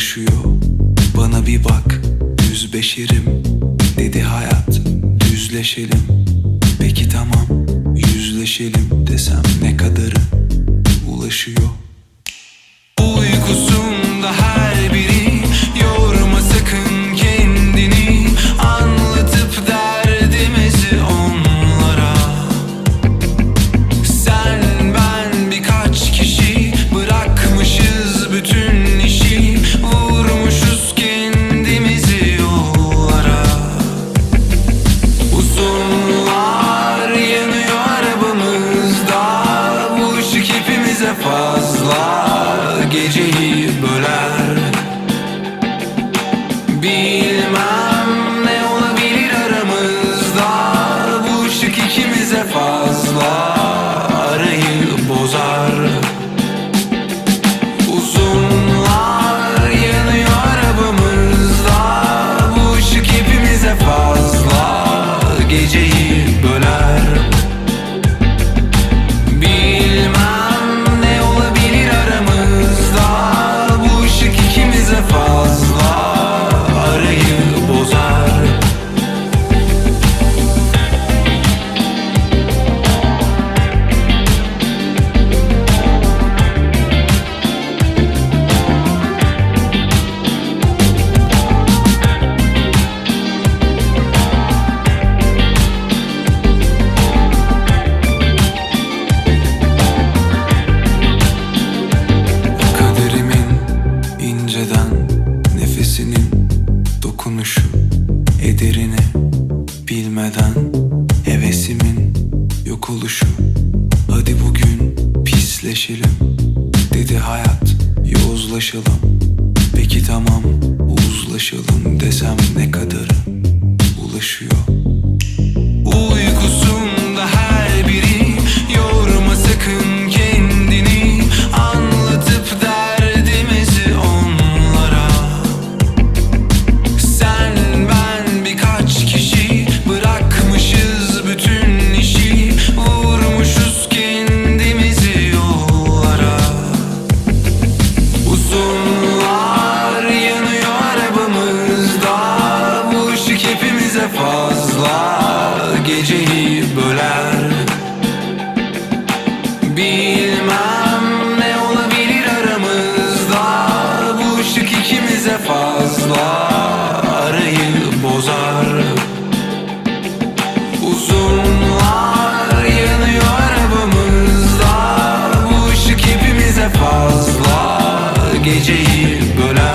çalışıyor Bana bir bak yüzbeşerim Dedi hayat düzleşelim. Peki tamam yüzleşelim desem ne kadarı ulaşıyor? Uykusum Geceyi böler. Bilmem yok oluşu hadi bugün pisleşelim. Dedi hayat yozlaşalım. Peki tamam uzlaşalım desem ne kadarı ulaşıyor geceyi bölen